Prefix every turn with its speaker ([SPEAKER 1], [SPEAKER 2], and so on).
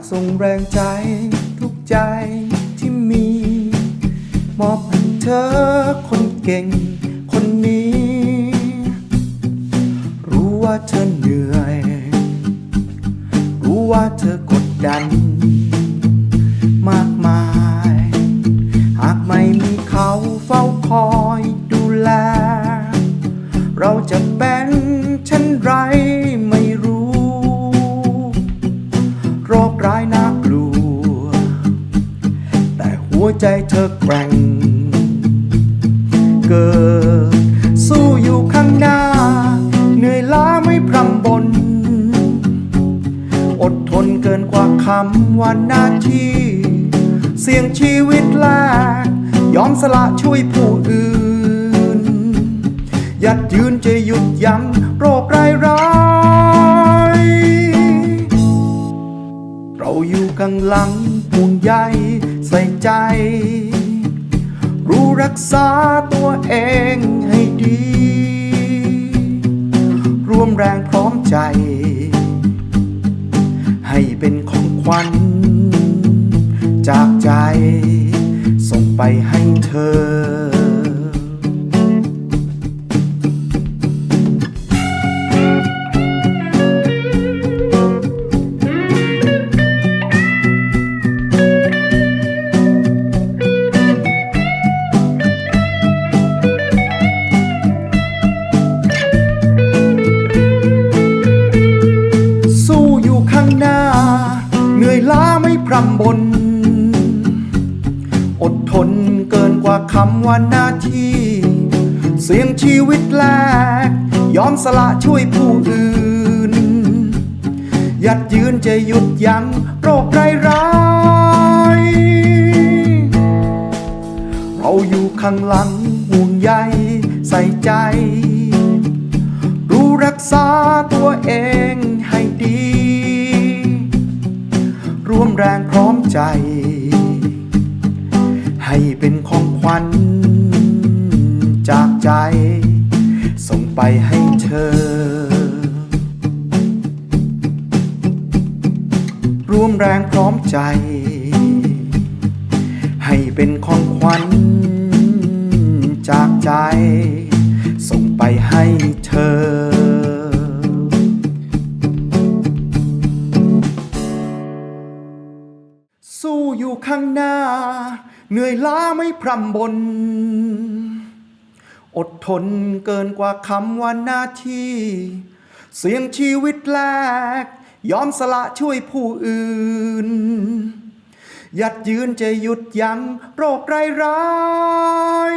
[SPEAKER 1] ากส่งแรงใจทุกใจที่มี มอบให้เธอคนเก่งคนนี้ รู้ว่าเธอเหนื่อย รู้ว่าเธอกดดัน มากมาย หากไม่มีเขาเฝ้าคอยดูแล เราจะเป็ ใจเธอแกร่ง เกิด สู้อยู่ข้างหน้า เหนื่อยล้าไม่พรำบน อดทนเกินกว่าคำว่าหน้าที่ เสี่ยงชีวิตแลกยอมสละช่วยผู้อื่นยัดยืนจะหยุดยั้งโรคร้ายร้ายเราอยู่ข้างหลังห่วงใย ใส่ใจ รู้รักษาตัวเองให้ดี ร่วมแรงพร้อมใจ ให้เป็นของขวัญ จากใจ ส่งไปให้เธอ ล้าไม่พรำบน อดทนเกินกว่าคำว่าหน้าที่ เสี่ยงชีวิตแลกยอมสละช่วยผู้อื่นยัดยืนจะหยุดยั้งโรคไร้ร้ายเราอยู่ข้างหลังห่วงใยใส่ใจ รู้รักษาตัวเอง แรงพร้อมใจ ให้เป็นของขวัญจากใจ ส่งไปให้เธอ ร่วมแรงพร้อมใจ ให้เป็นของขวัญจากใจ ส่งไปให้เธอ อยู่ข้างหน้า เหนื่อยล้าไม่พรำบน อดทนเกินกว่าคำว่าหน้าที่ เสี่ยงชีวิตแลกยอมสละช่วยผู้อื่นยัดยืนจะหยุดยั้งโรคไร้าย